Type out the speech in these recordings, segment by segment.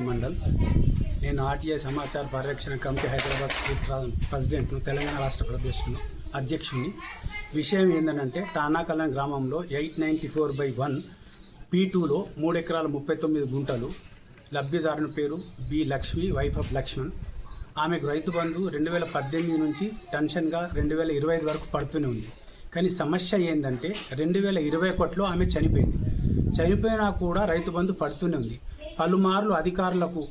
మండల్. నేను ఆర్టీఐ సమాచార పరిరక్షణ కమిటీ హైదరాబాద్ స్టేట్ ప్రెసిడెంట్ను తెలంగాణ రాష్ట్ర ప్రదేశ్ను అధ్యక్షుని విషయం ఏంటంటే టానాకలం గ్రామంలో eight ninety four by one P టూలో మూడు ఎకరాల ముప్పై తొమ్మిది గుంటలు లబ్ధిదారుని పేరు B Lakshmi wife of Laxman. ఆమెకు రైతు బంధు రెండు వేల పద్దెనిమిది నుంచి టెన్షన్గా రెండు వేల ఇరవై ఐదు వరకు పడుతూనే ఉంది. కానీ సమస్య ఏంటంటే రెండు వేల ఇరవై ఒకటిలో ఆమె చనిపోయింది. చనిపోయినా కూడా రైతు బంధు పడుతూనే ఉంది. పలుమార్లు అధికారులకు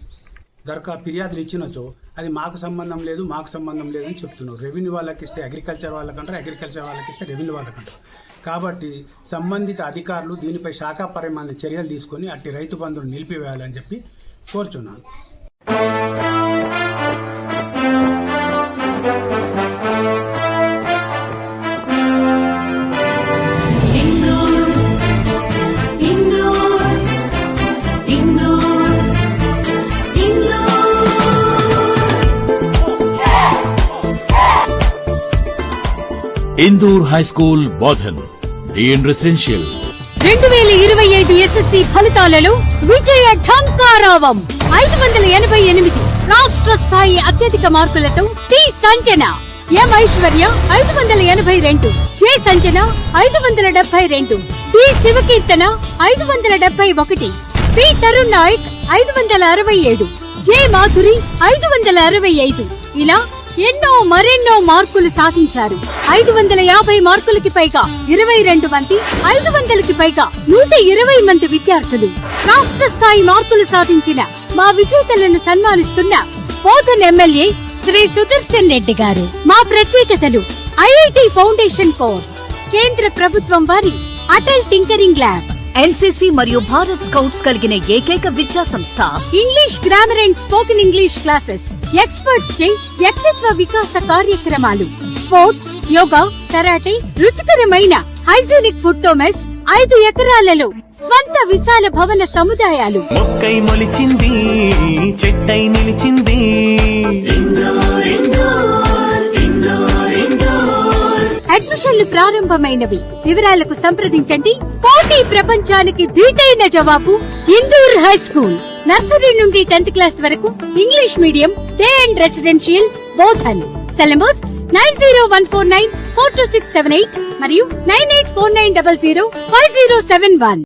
దరఖా ఫిర్యాదులు ఇచ్చినచో అది మాకు సంబంధం లేదు మాకు సంబంధం లేదని చెప్తున్నారు. రెవెన్యూ వాళ్ళకి ఇస్తే అగ్రికల్చర్ వాళ్ళకంటారు అగ్రికల్చర్ వాళ్ళకి ఇస్తే రెవెన్యూ వాళ్ళకంటారు. కాబట్టి సంబంధిత అధికారులు దీనిపై శాఖాపరమైన చర్యలు తీసుకొని అట్టి రైతు బంధువులు నిలిపివేయాలని చెప్పి కోరుచున్నాను. Indur high school Bodhan DN residential రెండు వేల ఇరవై ఐదు ఎస్ఎస్సి ఫలితాలలో విజయ ఢంకారావం. ఐదు వందల ఎనభై ఎనిమిది రాష్ట్ర స్థాయి అత్యధిక మార్కులతో టి సంజన. ఎం ఐశ్వర్య ఐదు వందల ఎనభై రెండు. జె సంజన ఐదు వందల డెబ్బై రెండు. డి శివకీర్తన ఐదు వందల డెబ్బై ఒకటి. పి తరుణ్ నాయక్ ఐదు వందల అరవై ఏడు. జె మాధురి ఐదు వందల అరవై ఐదు. ఇలా ఎన్నో మరెన్నో మార్కులు సాధించారు. ఐదు వందల యాభై మార్కులకి పైగా ఇరవై రెండు మంది ఐదు వందలకి పైగా నూట ఇరవై మంది విద్యార్థులు రాష్ట్ర స్థాయి మార్కులు సాధించిన మా విజేతలను సన్మానిస్తున్న బోధన్ ఎమ్మెల్యే శ్రీ సుదర్శన్ రెడ్డి గారు. మా ప్రత్యేకతలు ఐఐటి ఫౌండేషన్ కోర్స్ కేంద్ర ప్రభుత్వం వారి అటల్ టింకరింగ్ ల్యాబ్ ఎన్సీసీ మరియు భారత్ స్కౌట్స్ కలిగిన ఏకైక విద్యా సంస్థ. English grammar and spoken English classes experts చే వ్యక్తిత్వ వికాస కార్యక్రమాలు. స్పోర్ట్స్ యోగా కరాటే రుచికరమైన హైజీనిక్ ఫుడ్ మెస్ ఐదు ఎకరాలలో స్వంత విశాల భవన సముదాయాలు. మొక్కై మొలిచింది చెట్టై నిలిచింది. అడ్మిషన్లు ప్రారంభమైనవి. వివరాలకు సంప్రదించండి. పోటీ ప్రపంచానికి ధీటైన జవాబు ఇందూర్ హై స్కూల్. నర్సరీ నుండి టెన్త్ క్లాస్ వరకు English medium day and residential Bodhan syllabus nine zero one four nine four two six seven eight మరియు nine eight four nine double zero five zero seven one.